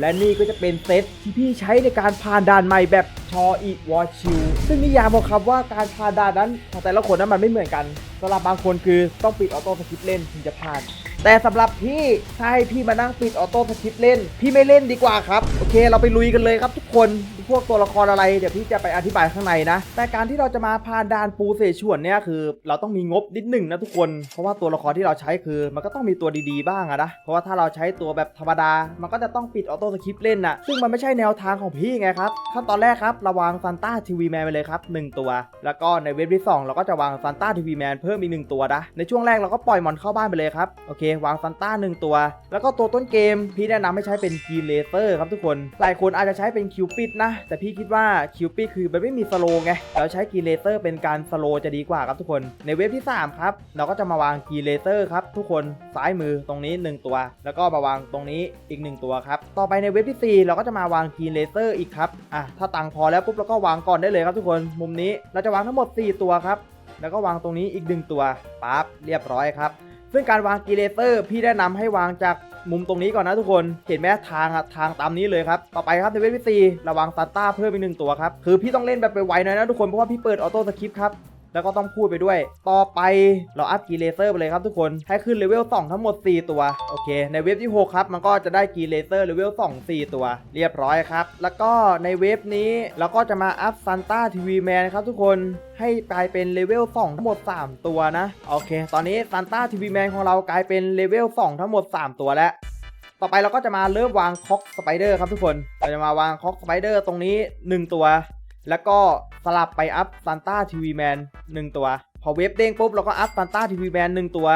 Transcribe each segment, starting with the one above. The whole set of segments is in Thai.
และนี่ก็จะเป็นเซตที่พี่ใช้ในการผ่านด่านใหม่แบบชออีวอชิวซึ่งนิยามของคำว่าการผ่านด่านนั้นของแต่ละคนนั้นมันไม่เหมือนกันสำหรับบางคนคือต้องปิดออโต้สคริปเล่นถึงจะผ่าน แต่สำหรับพี่ถ้าให้พี่มานั่งปิดออโต้สคริปเล่น พี่ไม่เล่นดีกว่าครับ โอเค เราไปลุยกันเลยครับทุกคน พวกตัวละครอะไรเดี๋ยวพี่จะไปอธิบายข้างในนะ แต่การที่เราจะมาผ่านด่านปูเสฉวนเนี่ยคือ เราต้องมีงบนิดหนึ่งนะทุกคน เพราะว่าตัวละครที่เราใช้คือมันก็ต้องมีตัวดีๆบ้างอะนะ เพราะว่าถ้าเราใช้ตัวแบบธรรมดา มันก็จะต้องปิดออโต้สคริปต์เล่นน่ะซึ่งมันไม่ใช่แนวทางของพี่ไงครับขั้นตอนแรกครับเราวางซันต้าทีวีแมนไปเลยครับหนึ่งตัว แล้วก็ในเว็บที่สองเราก็จะวางซันต้าทีวีแมนเพิ่มอีกหนึ่งตัวนะในช่วงแรกเราก็ปล่อยมอนเข้าบ้านไปเลยครับโอเควางซันต้าหนึ่งตัว แล้วก็ตัวต้นเกมพี่แนะนำให้ใช้เป็นกีเลเซอร์ครับทุกคน หลายคนอาจจะใช้เป็นคิวปิดนะแต่พี่คิดว่าคิวปิดคือมันไม่มีสโลไงเราใช้กีเลเซอร์เป็นการสโลจะดีกว่าครับทุกคน ในเว็บที่ 3 ครับ เราก็จะมาวางกีเลเซอร์ครับทุกคนซ้ายมือตรงนี้ 1 ตัว แล้วก็มาวางตรงนี้อีก 1 ตัวครับต่อไปในเว็บที่ 4 เราก็จะมาวางกีเลเซอร์อีกครับอะถ้าตังค์พอแล้วปุ๊บเราก็วางก่อนได้เลยครับทุกคนมุมนี้เราจะวางทั้งหมด 4 ตัวครับแล้วก็วางตรงนี้อีกหนึ่งตัวปั๊บเรียบร้อยครับซึ่งการวางกีเลเซอร์พี่แนะนำให้วางจาก มุมตรงนี้ก่อนนะทุกคนเห็นไหมทางอะทางตามนี้เลยครับต่อไปครับในเว็บที่สี่ระวังซานต้าเพิ่มอีกหนึ่งตัวครับคือพี่ต้องเล่นแบบไปไวหน่อยนะทุกคนเพราะว่าพี่เปิดออโต้สคริปต์ครับ แล้วก็ต้องพูดไปด้วย ต่อไปเราอัพกีเลเซอร์ไปเลยครับทุกคน ให้ขึ้นเลเวล2ทั้งหมด 4 ตัว โอเค ในเว็บที่ 6 ครับ มันก็จะได้กีเลเซอร์เลเวล2 4 ตัว เรียบร้อยครับ แล้วก็ในเว็บนี้เราก็จะมาอัพซันต้าทีวีแมนครับทุกคนให้กลายเป็นเลเวล2ทั้งหมด 3 ตัวนะ โอเค ตอนนี้ซันต้าทีวีแมนของเรากลายเป็นเลเวล2ทั้งหมด 3 ตัวแล้วต่อไปเราก็จะมาเริ่มวางคอกสไปเดอร์ครับทุกคน เราจะมาวางคอกสไปเดอร์ตรงนี้ 1 ตัว แล้วก็สลับไปอัพซันต้าทีวีแมน1ตัว พอเว็บเด้งปุ๊บเราก็อัพซันต้าทีวีแมน1ตัว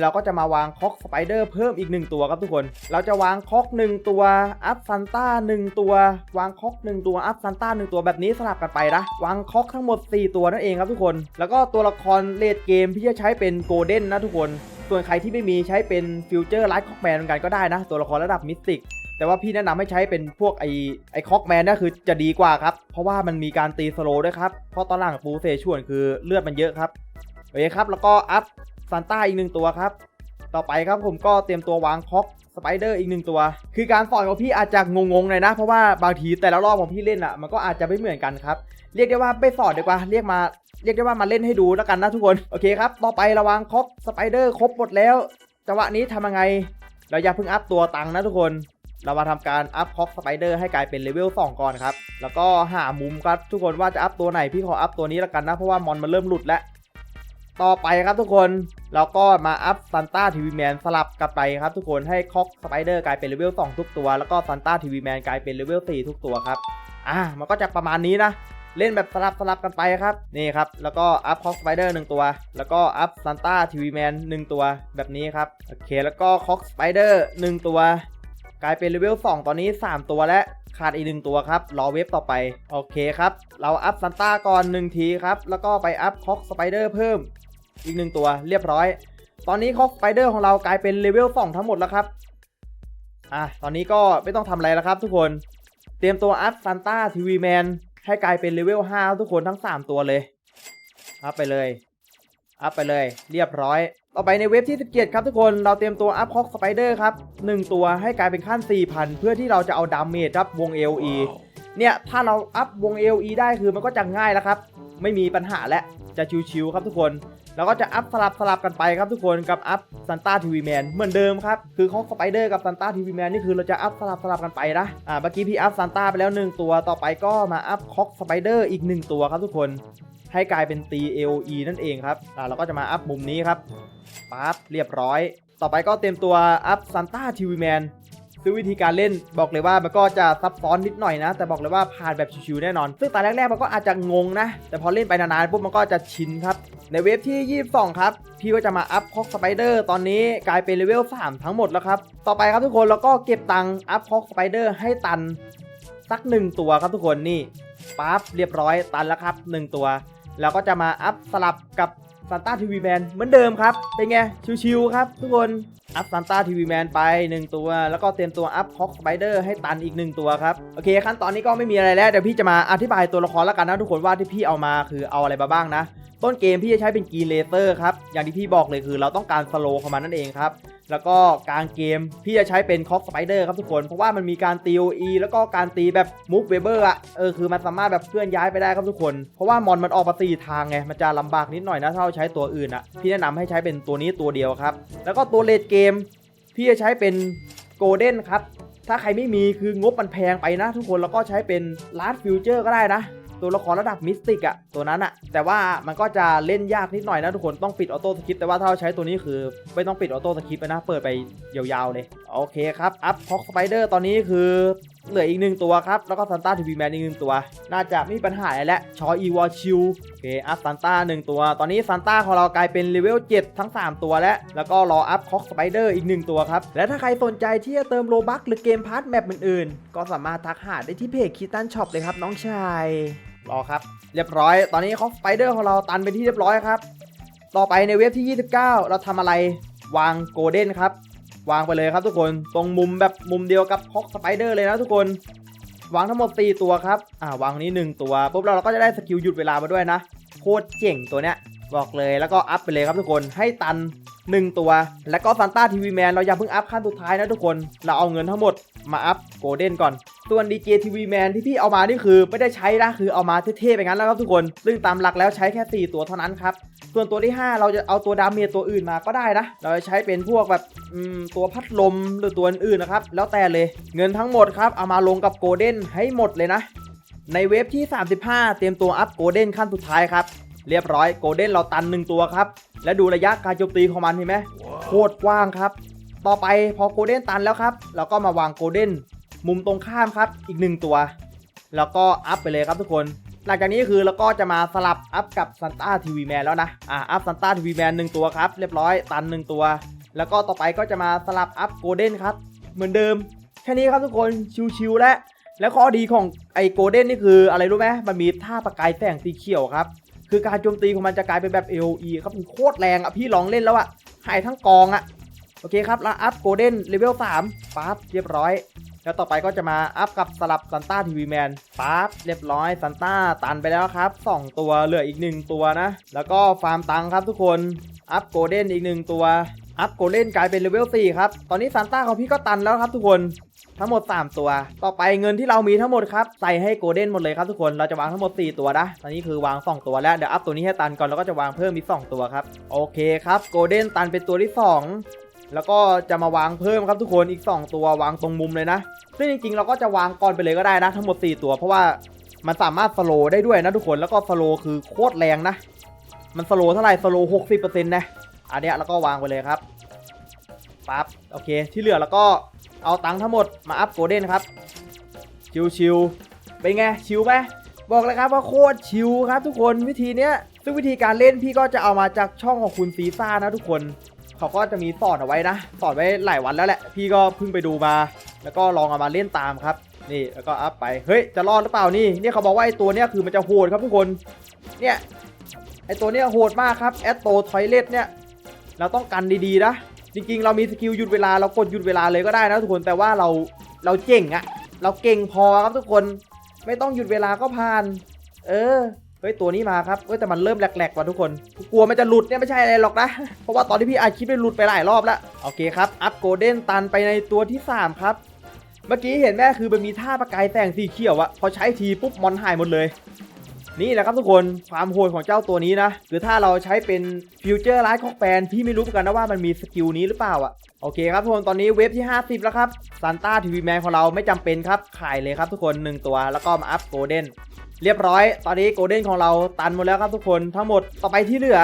เราก็จะมาวางคอกสไปเดอร์เพิ่มอีก 1 ตัวครับทุกคน เราจะวางคอก 1 ตัวอัพซันต้า1ตัว วางคอก 1 ตัวอัพซันต้า1ตัวแบบนี้สลับกันไปนะ วางคอกทั้งหมด 4 ตัวนั่นเองครับทุกคน แล้วก็ตัวละครเลดเกมพี่จะใช้เป็นโกลเด้นนะทุกคน ส่วนใครที่ไม่มีใช้เป็นฟิวเจอร์ไลท์คอกแมนเหมือนกันก็ได้นะ ตัวละครระดับมิสติก แต่ว่าพี่แนะนำให้ใช้เป็นพวกไอไอคอกแมนนี่คือจะดีกว่าครับ เพราะว่ามันมีการตีสโลด้วยครับ เพราะตอนหลังปูเซชวนคือเลือดมันเยอะครับโอเคครับ แล้วก็อัพซันต้าอีกหนึ่งตัวครับ ต่อไปครับผมก็เตรียมตัววางคอกสไปเดอร์อีกหนึ่งตัว คือการสอนของพี่อาจจะงงๆหน่อยนะ เพราะว่าบางทีแต่ละรอบของพี่เล่นอะมันก็อาจจะไม่เหมือนกันครับ เรียกได้ว่าไม่สอนดีกว่า เรียกมาเรียกได้ว่ามาเล่นให้ดูแล้วกันนะทุกคน โอเคครับ ต่อไประวางคอกสไปเดอร์ครบหมดแล้ว จังหวะนี้ทำยังไง เราอย่าเพิ่งอัพตัวตังนะทุกคน เรามาทำการอัพคอกสไปเดอร์ให้กลายเป็นเลเวล2ก่อนครับ แล้วก็หามุมครับทุกคนว่าจะอัพตัวไหนพี่ขออัพตัวนี้แล้วกันนะ เพราะว่ามอนมันเริ่มหลุดแล้ว ต่อไปครับทุกคนเราก็มาอัพซันต้าทีวีแมนสลับกันไปครับทุกคนให้คอกสไปเดอร์กลายเป็นเลเวล2ทุกตัว แล้วก็ซันต้าทีวีแมนกลายเป็นเลเวล4ทุกตัวครับอ่ามันก็จะประมาณนี้นะเล่นแบบสลับสลับกันไปครับนี่ครับแล้วก็อัพคอกสไปเดอร์หนึ่งตัว แล้วก็อัพซันต้าทีวีแมนหนึ่งตัวแบบนี้ครับโอเคแล้วก็คอกสไปเดอร์หนึ่งตัว กลายเป็นเลเวล2ตอนนี้ 3 ตัวและขาดอีกหนึ่งตัวครับ รอเวฟต่อไป โอเคครับ เราอัพซันต้าก่อน 1 ทีครับ แล้วก็ไปอัพคอกสไปเดอร์เพิ่มอีกหนึ่งตัวเรียบร้อย ตอนนี้คอกสไปเดอร์ของเรากลายเป็นเลเวล2ทั้งหมดแล้วครับอะตอนนี้ก็ไม่ต้องทำอะไรแล้วครับทุกคน เตรียมตัวอัพซันต้าทีวีแมนให้กลายเป็นเลเวล5ทุกคนทั้ง 3 ตัวเลย อัพไปเลย อัพไปเลย เรียบร้อย ต่อไปในเว็บที่ 17 ครับทุกคนเราเตรียมตัวอัพคอกสไปเดอร์ครับ 1 ตัวให้กลายเป็นขั้น 4,000 เพื่อที่เราจะเอาดาเมจครับวง LE เนี่ย ถ้าเราอัพวง LE ได้คือมันก็จะง่ายแล้วครับ ไม่มีปัญหาและจะชิวๆครับทุกคน แล้วก็จะอัพสลับสลับกันไปครับทุกคนกับอัพซันต้าทีวีแมนเหมือนเดิมครับ คือคอกสไปเดอร์กับซันต้าทีวีแมนนี่คือเราจะอัพสลับสลับกันไปนะอ่าเมื่อกี้พี่อัพซันต้าไปแล้ว 1 ตัวต่อไปก็มาอัพคอกสไปเดอร์อีก 1 ตัวครับทุกคน ให้กลายเป็นตี AOE นั่นเองครับอ่าเราก็จะมาอัพมุมนี้ครับ ปั๊บเรียบร้อย ต่อไปก็เตรียมตัวอัพซันต้าทีวีแมนซึ่งวิธีการเล่นบอกเลยว่ามันก็จะซับซ้อนนิดหน่อยนะ แต่บอกเลยว่าผ่านแบบชิวๆแน่นอน ซึ่งตอนแรกๆมันก็อาจจะงงนะ แต่พอเล่นไปนานๆปุ๊บมันก็จะชินครับ ในเว็บที่ 22 ครับ พี่ก็จะมาอัพคอกสไปเดอร์ตอนนี้กลายเป็นเลเวล 3 ทั้งหมดแล้วครับ ต่อไปครับทุกคนเราก็เก็บตังค์อัพคอกสไปเดอร์ให้ตันสัก 1 ตัวครับทุกคนนี่ปั๊บเรียบร้อยตันแล้วครับ 1 ตัว แล้วก็จะมาอัพสลับกับ ซันต้าทีวีแมนเหมือนเดิมครับ เป็นไง ชิวๆครับ ทุกคน อัพซันต้าทีวีแมนไป 1 ตัว แล้วก็เตรียมตัวอัพฮอกสไปเดอร์ให้ตันอีก 1 ตัวครับ โอเคขั้นตอนนี้ก็ไม่มีอะไรแล้ว เดี๋ยวพี่จะมาอธิบายตัวละครแล้วกันนะทุกคนว่าที่พี่เอามาคือเอาอะไรมาบ้างนะต้นเกมพี่จะใช้เป็นกรีนเลเซอร์ครับ อย่างที่พี่บอกเลยคือเราต้องการสโลว์ของมันนั่นเองครับ แล้วก็กลางเกมพี่จะใช้เป็นคอกสไปเดอร์ครับทุกคน เพราะว่ามันมีการตี OE แล้วก็การตีแบบมูฟเวเบอร์อะเออคือมันสามารถแบบเคลื่อนย้ายไปได้ครับทุกคน เพราะว่ามอนมันออกมาตีทางไง มันจะลำบากนิดหน่อยนะถ้าเราใช้ตัวอื่นอะพี่แนะนำให้ใช้เป็นตัวนี้ตัวเดียวครับ แล้วก็ตัวเลดเกม พี่จะใช้เป็นโกลเด้นครับ ถ้าใครไม่มีคืองบมันแพงไปนะ ทุกคน แล้วก็ใช้เป็นลาร์ดฟิวเจอร์ก็ได้นะ ตัวละครระดับมิสติกอะตัวนั้นอะแต่ว่ามันก็จะเล่นยากนิดหน่อยนะทุกคนต้องปิดออโต้สคริปต์แต่ว่าถ้าเราใช้ตัวนี้คือไม่ต้องปิดออโต้สคริปต์นะเปิดไปยาวๆเลยโอเคครับอัพพ็อกสไปเดอร์ตอนนี้คือเหลืออีกหนึ่งตัวครับแล้วก็ซันต้าทีวีแมนอีกหนึ่งตัว น่าจะไม่มีปัญหาอะไรแล้วชออีวอชิวโอเคอัพซันต้าหนึ่งตัว ตอนนี้ซันต้าของเรากลายเป็นเลเวล7ทั้ง 3 ตัวแล้ว แล้วก็รออัพพ็อกสไปเดอร์อีกหนึ่งตัวครับ และถ้าใครสนใจที่จะเติมโลบัคหรือเกมพาร์ทแมปอื่นๆ ก็สามารถทักหาได้ที่เพจคิตันช็อปเลยครับน้องชาย รอครับ เรียบร้อย ตอนนี้คอกสไปเดอร์ของเราตันเป็นที่เรียบร้อยครับ ต่อไปในเว็บที่ 29 เราทำอะไรวางโกลเด้นครับ วางไปเลยครับทุกคนตรงมุมแบบมุมเดียวกับคอกสไปเดอร์เลยนะทุกคน วางทั้งหมด4ตัวครับอ่าวางนี้ 1 ตัวปุ๊บเราเราก็จะได้สกิลหยุดเวลามาด้วยนะ โคตรเจ๋งตัวเนี้ยบอกเลยแล้วก็อัพไปเลยครับทุกคนให้ตัน 1 ตัว แล้วก็ซันต้าทีวีแมนเราอย่าเพิ่งอัพขั้นสุดท้ายนะทุกคน เราเอาเงินทั้งหมดมาอัพโกลเด้นก่อน ส่วน DJ TV Man ที่พี่เอามานี่คือไม่ได้ใช้นะคือเอามาเท่ๆไปงั้นแล้วครับทุกคน ซึ่งตามหลักแล้วใช้แค่ 4 ตัวเท่านั้นครับ ส่วนตัวที่ 5 เราจะเอาตัวดาเมจตัวอื่นมาก็ได้นะ เราจะใช้เป็นพวกแบบตัวพัดลมหรือตัวอื่นๆนะครับ แล้วแต่เลย เงินทั้งหมดครับเอามาลงกับโกลเด้นให้หมดเลยนะ ในเว็บที่ 35 เตรียมตัวอัพโกลเด้นขั้นสุดท้ายครับ เรียบร้อยโกลเด้นเราตันหนึ่งตัวครับ และดูระยะการโจมตีของมันเห็นไหมโคตรกว้างครับ ต่อไปพอโกลเด้นตันแล้วครับ เราก็มาวางโกลเด้นมุมตรงข้ามครับอีกหนึ่งตัว แล้วก็อัพไปเลยครับทุกคน หลังจากนี้คือเราก็จะมาสลับอัพกับซันต้าทีวีแมนแล้วนะอ่าอัพซันต้าทีวีแมนหนึ่งตัวครับเรียบร้อยตันหนึ่งตัว แล้วก็ต่อไปก็จะมาสลับอัพโกลเด้นครับเหมือนเดิมแค่นี้ครับทุกคนชิวๆและแล้วข้อดีของไอ้โกลเด้นนี่คืออะไรรู้ไหมมันมีท่าประกายแสงสีเขียวครับ คือการโจมตีของมันจะกลายเป็นแบบ AOE ครับมันโคตรแรงอะพี่ลองเล่นแล้วอะหายทั้งกองอะโอเคครับแล้วอัพโกลเด้นเลเวล3ปั๊บเรียบร้อย แล้วต่อไปก็จะมาอัพกับสลับซันต้าทีวีแมนปั๊บเรียบร้อยซันต้าตันไปแล้วครับ 2 ตัวเหลืออีก 1 ตัวนะ แล้วก็ฟาร์มตังค์ครับทุกคนอัพโกลเด้นอีก 1 ตัวอัพโกลเด้นกลายเป็นเลเวล4ครับ ตอนนี้ซันต้าของพี่ก็ตันแล้วครับทุกคน ทั้งหมด 3 ตัว ต่อไปเงินที่เรามีทั้งหมดครับใส่ให้โกลเด้นหมดเลยครับทุกคนเราจะวางทั้งหมด 4 ตัวนะตอนนี้คือวาง 2 ตัวแล้วเดี๋ยวอัพตัวนี้ให้ตันก่อนแล้วก็จะวางเพิ่มอีก2ตัวครับโอเคครับโกลเด้นตันเป็นตัวที่ 2 แล้วก็จะมาวางเพิ่มครับทุกคนอีก 2 ตัววางตรงมุมเลยนะซึ่งจริงๆเราก็จะวางก่อนไปเลยก็ได้นะทั้งหมด 4 ตัวเพราะว่ามันสามารถสโลได้ด้วยนะทุกคนแล้วก็สโลคือโคตรแรงนะ มันสโลเท่าไหร่สโลว์60%นะอันเนี้ยแล้วก็วางไปเลยครับปั๊บโอเคที่เหลือแล้วก็ เอาตังค์ทั้งหมดมาอัพโกลเด้นครับ ชิวๆเป็นไง ชิวไหมบอกเลยครับว่าโคตรชิวครับทุกคนวิธีเนี้ย ซึ่งวิธีการเล่นพี่ก็จะเอามาจากช่องของคุณซีซ่านะทุกคนเขาก็จะมีสอนเอาไว้นะสอนไว้หลายวันแล้วแหละ พี่ก็เพิ่งไปดูมา แล้วก็ลองเอามาเล่นตามครับ นี่แล้วก็อัพไปเฮ้ยจะรอดหรือเปล่านี่เนี่ยเขาบอกว่าไอ้ตัวเนี้ยคือมันจะโหดครับทุกคน เนี่ยไอ้ตัวเนี้ยโหดมากครับแอตโตทอยเลตเนี่ยเราต้องกันดีๆนะ จริงๆ เรามีสกิลหยุดเวลาเรากดหยุดเวลาเลยก็ได้นะทุกคนแต่ว่าเราเราเจ๋งอะเราเก่งพอครับทุกคนไม่ต้องหยุดเวลาก็ผ่าน เออเฮ้ยตัวนี้มาครับเฮ้ยแต่มันเริ่มแหลกๆว่ะทุกคนกลัวมันจะหลุดเนี่ยไม่ใช่อะไรหรอกนะเพราะว่าตอนที่พี่อัดคลิปได้หลุดไปหลายรอบแล้วโอเคครับอัพโกลเด้นตันไปในตัวที่ 3 ครับ เมื่อกี้เห็นแม่คือมันมีท่าประกายแสงสีเขียวอะพอใช้ทีปุ๊บมอนหายหมดเลย นี่แหละครับทุกคนความโหดของเจ้าตัวนี้นะคือถ้าเราใช้เป็นฟิวเจอร์ไลท์ของแฟนพี่ไม่รู้เหมือนกันนะว่ามันมีสกิลนี้หรือเปล่าอะโอเคครับทุกคนตอนนี้เว็บที่ 50 แล้วครับซันต้าทีวีแมนของเราไม่จำเป็นครับขายเลยครับทุกคน 1 ตัวแล้วก็มาอัพโกลเด้นเรียบร้อย ตอนนี้โกลเด้นของเราตันหมดแล้วครับทุกคนทั้งหมดต่อไปที่เหลือ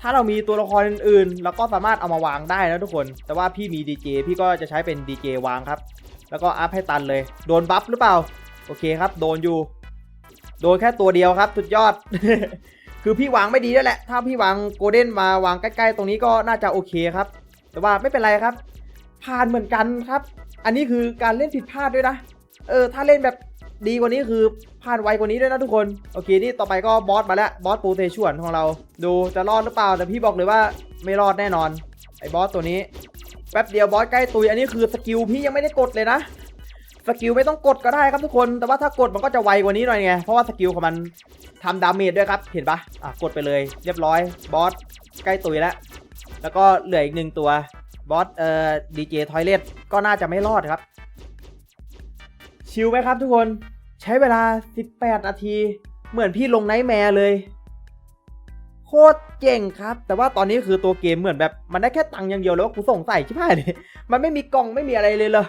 ถ้าเรามีตัวละครอื่นๆเราก็สามารถเอามาวางได้นะทุกคน แต่ว่าพี่มีดีเจพี่ก็จะใช้เป็นดีเจวางครับแล้วก็อัพให้ตันเลย โดนบัฟหรือเปล่าโอเคครับโดนอยู่ โดนแค่ตัวเดียวครับสุดยอด คือพี่วางไม่ดีแล้วยแหละ ถ้าพี่วางโกลเด้นมาวางใกล้ๆ ตรงนี้ก็น่าจะโอเคครับ แต่ว่าไม่เป็นไรครับ ผ่านเหมือนกันครับ อันนี้คือการเล่นผิดพลาดด้วยนะ เออ ถ้าเล่นแบบดีกว่านี้คือผ่านไวกว่านี้ด้วยนะทุกคน โอเค นี่ต่อไปก็บอสมาแล้ว บอสปูเทชวนของเรา ดูจะรอดหรือเปล่า แต่พี่บอกเลยว่าไม่รอดแน่นอน ไอ้บอสตัวนี้ แป๊บเดียวบอสใกล้ตุย อันนี้คือสกิลพี่ยังไม่ได้กดเลยนะ สกิลไม่ต้องกดก็ได้ครับทุกคน แต่ว่าถ้ากดมันก็จะไวกว่านี้หน่อยไง เพราะว่าสกิลของมันทำดาเมจด้วยครับ เห็นปะอะกดไปเลย เรียบร้อย บอสใกล้ตุยแล้ว แล้วก็เหลืออีกหนึ่งตัว บอสเอ่อดีเจทอยเลตก็น่าจะไม่รอดครับ ชิลไหมครับทุกคน ใช้เวลา 18 นาที เหมือนพี่ลงไนท์แมร์เลย โคตรเจ๋งครับ แต่ว่าตอนนี้คือตัวเกมเหมือนแบบมันได้แค่ตังค์อย่างเดียวแล้วว่ากูสงสัยชิบหายเลย มันไม่มีกล่องไม่มีอะไรเลยเหรอ